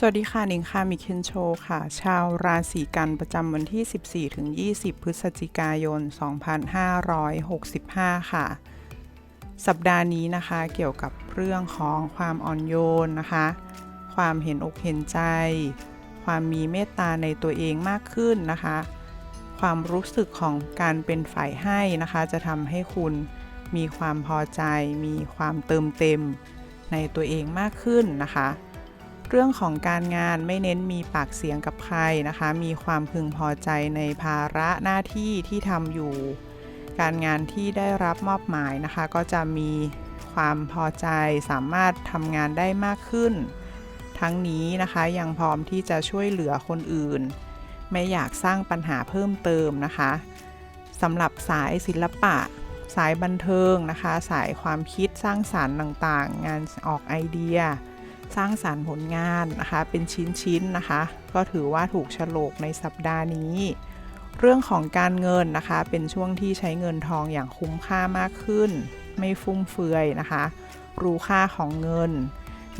สวัสดีค่ะนิงค่ะมิเคนโชค่ะ ชาวราศีกันประจำวันที่ 14ถึง20 พฤศจิกายน 2565 ค่ะ สัปดาห์นี้นะคะเกี่ยวกับเรื่องของความอ่อนโยนนะคะ ความเห็นอกเห็นใจ ความมีเมตตาในตัวเองมากขึ้นนะคะ ความรู้สึกของการเป็นฝ่ายให้นะคะ จะทำให้คุณมีความพอใจ มีความเติมเต็มในตัวเองมากขึ้นนะคะ เรื่องของการงานไม่เน้นมีปากเสียงกับใครนะคะ มีความพึงพอใจในภาระหน้าที่ที่ทำอยู่ การงานที่ได้รับมอบหมายนะคะ ก็จะมีความพอใจสามารถทำงานได้มากขึ้น ทั้งนี้นะคะยังพร้อมที่จะช่วยเหลือคนอื่น ไม่อยากสร้างปัญหาเพิ่มเติมนะคะสำหรับสายศิลปะ สายบันเทิงนะคะ สายความคิดสร้างสารรค์ต่างๆ งานออกไอเดีย สร้างสารรค์ผลงานนะคะ เป็นชิ้นๆนะคะ ก็ถือว่าถูกฉลกในสัปดาห์นี้ เรื่องของการเงินนะคะ เป็นช่วงที่ใช้เงินทองอย่างคุ้มค่ามากขึ้น ไม่ฟุ่มเฟือยนะคะ รู้ค่าของเงิน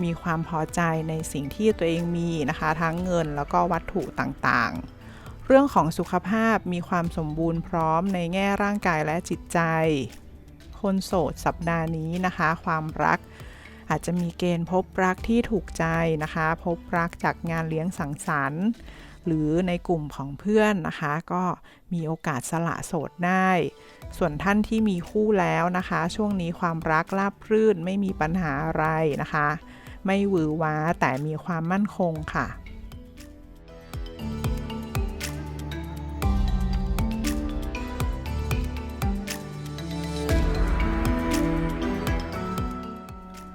มีความพอใจในสิ่งที่ตัวเองมีนะคะ ทั้งเงินแล้วก็วัตถุต่างๆเรื่องของสุขภาพมีความสมบูรณ์พร้อมในแง่ร่างกายและจิตใจ คนโสดสัปดาห์นี้นะคะ ความรัก อาจจะมีเกณฑ์พบรักที่ถูกใจนะคะ พบรักจากงานเลี้ยงสังสรรค์ หรือในกลุ่มของเพื่อนนะคะ ก็มีโอกาสสละโสดได้ ส่วนท่านที่มีคู่แล้วนะคะ ช่วงนี้ความรักราบรื่นไม่มีปัญหาอะไรนะคะ ไม่หวือหวาแต่มีความมั่นคงค่ะ